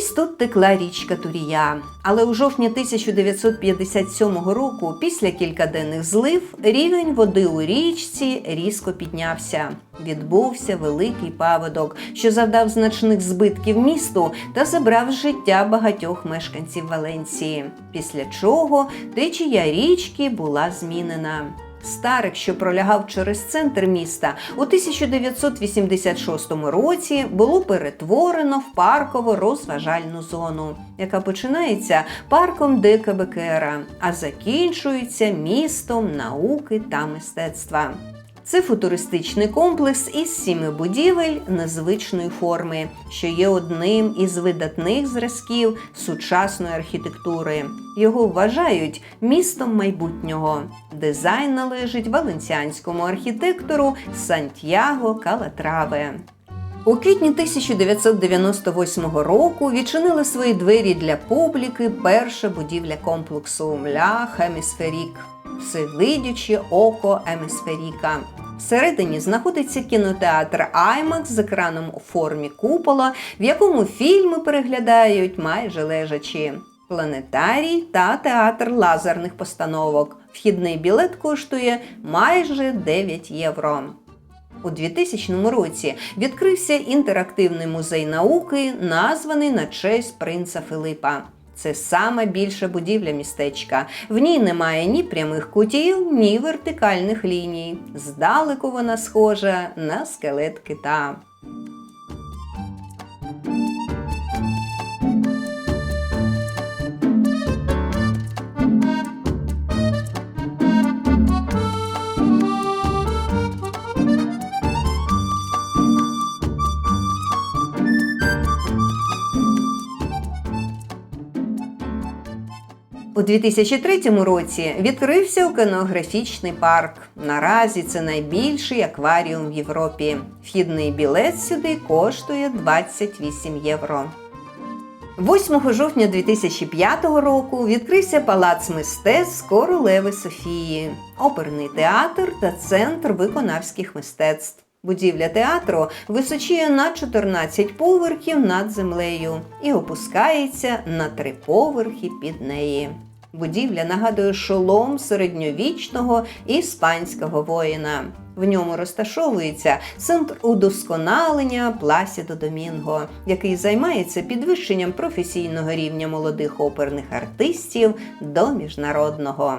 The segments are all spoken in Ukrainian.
Колись тут текла річка Турія, але у жовтні 1957 року, після кількаденних злив, рівень води у річці різко піднявся. Відбувся великий паводок, що завдав значних збитків місту та забрав життя багатьох мешканців Валенції. Після чого течія річки була змінена. Старик, що пролягав через центр міста, у 1986 році було перетворено в парково-розважальну зону, яка починається парком Бекера, а закінчується містом науки та мистецтва. Це футуристичний комплекс із сіми будівель незвичної форми, що є одним із видатних зразків сучасної архітектури. Його вважають містом майбутнього. Дизайн належить валенціанському архітектору Сантьяго Калатраве. У квітні 1998 року відчинила свої двері для публіки перша будівля комплексу Ля Хемісферік всевидюче око Емісферіка. Всередині знаходиться кінотеатр IMAX з екраном у формі купола, в якому фільми переглядають майже лежачі. Планетарій та театр лазерних постановок. Вхідний білет коштує майже 9 євро. У 2000 році відкрився інтерактивний музей науки, названий на честь принца Филипа. Це саме більша будівля містечка. В ній немає ні прямих кутів, ні вертикальних ліній. Здалеку вона схожа на скелет кита. 2003 році відкрився океанографічний парк. Наразі це найбільший акваріум в Європі. Вхідний білет сюди коштує 28 євро. 8 жовтня 2005 року відкрився палац мистецтв королеви Софії, оперний театр та центр виконавських мистецтв. Будівля театру височіє на 14 поверхів над землею і опускається на три поверхи під неї. Будівля нагадує шолом середньовічного іспанського воїна. В ньому розташовується центр удосконалення Пласідо Домінго, який займається підвищенням професійного рівня молодих оперних артистів до міжнародного.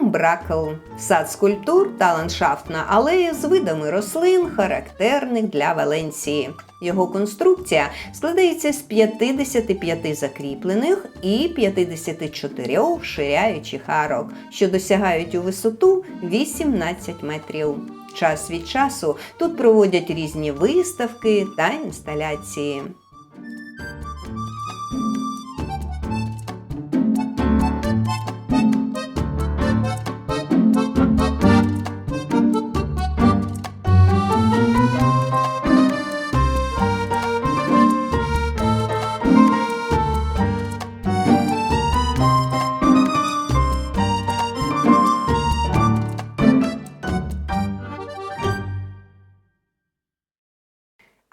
Умбракл сад скульптур та ландшафтна алея з видами рослин, характерних для Валенції. Його конструкція складається з 55 закріплених і 54 ширяючих арок, що досягають у висоту 18 метрів. Час від часу тут проводять різні виставки та інсталяції.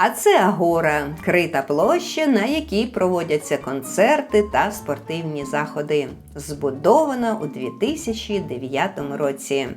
А це Агора, крита площа, на якій проводяться концерти та спортивні заходи. Збудована у 2009 році.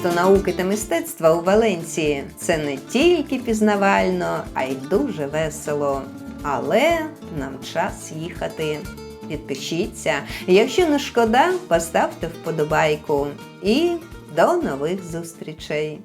Місто науки та мистецтва у Валенції це не тільки пізнавально, а й дуже весело. Але нам час їхати. Підпишіться. Якщо не шкода, поставте вподобайку. І до нових зустрічей!